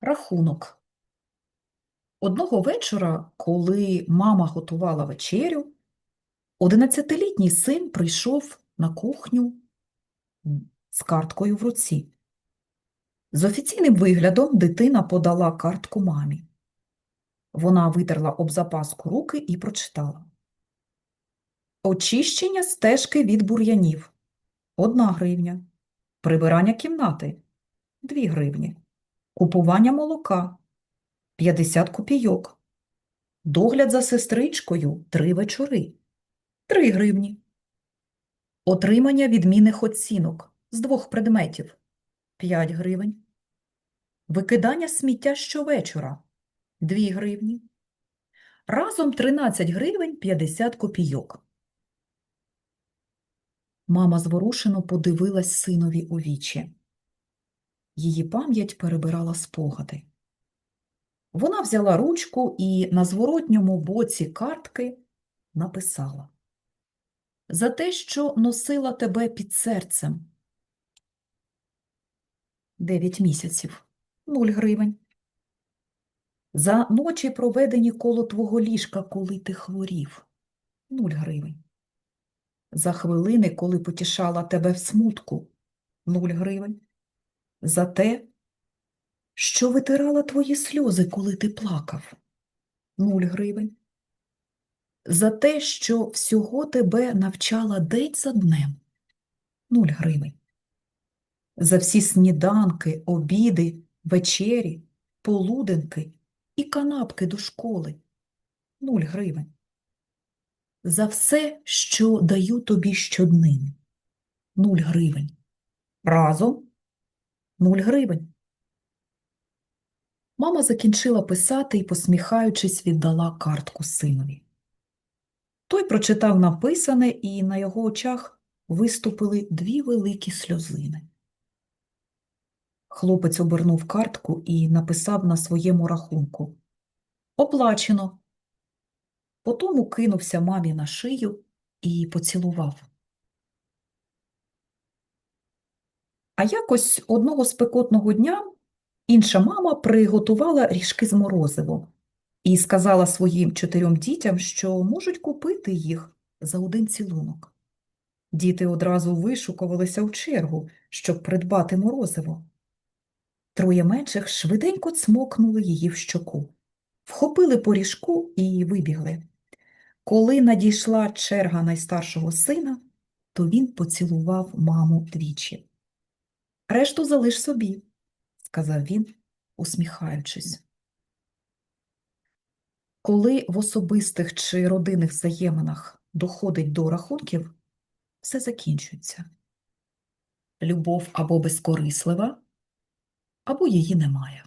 Рахунок. Одного вечора, коли мама готувала вечерю, одинадцятилітній син прийшов на кухню з карткою в руці. З офіційним виглядом дитина подала картку мамі. Вона витерла об запаску руки і прочитала. Очищення стежки від бур'янів – 1 гривня. Прибирання кімнати – 2 гривні. Купування молока – 50 копійок. Догляд за сестричкою – 3 вечори – 3 гривні. Отримання відмінних оцінок з двох предметів – 5 гривень. Викидання сміття щовечора – 2 гривні. Разом 13 гривень 50 копійок. Мама зворушено подивилась синові у вічі. Її пам'ять перебирала спогади. Вона взяла ручку і на зворотньому боці картки написала За те, що носила тебе під серцем. Дев'ять місяців. Нуль гривень. За ночі, проведені коло твого ліжка, коли ти хворів. Нуль гривень. За хвилини, коли потішала тебе в смутку. Нуль гривень. За те, що витирала твої сльози, коли ти плакав. Нуль гривень. За те, що всього тебе навчала день за днем. Нуль гривень. За всі сніданки, обіди, вечері, полуденки і канапки до школи. Нуль гривень. За все, що даю тобі щоднини. Нуль гривень. Разом нуль гривень. Мама закінчила писати і, посміхаючись, віддала картку синові. Той прочитав написане, і на його очах виступили дві великі сльозини. Хлопець обернув картку і написав на своєму рахунку Оплачено. Потому кинувся мамі на шию і поцілував. А якось одного спекотного дня інша мама приготувала ріжки з морозивом і сказала своїм чотирьом дітям, що можуть купити їх за один цілунок. Діти одразу вишукувалися в чергу, щоб придбати морозиво. Троє менших швиденько цмокнули її в щоку, вхопили по ріжку і вибігли. Коли надійшла черга найстаршого сина, то він поцілував маму двічі. Решту залиш собі, сказав він, усміхаючись. Коли в особистих чи родинних взаєминах доходить до рахунків, все закінчується. Любов або безкорислива, або її немає.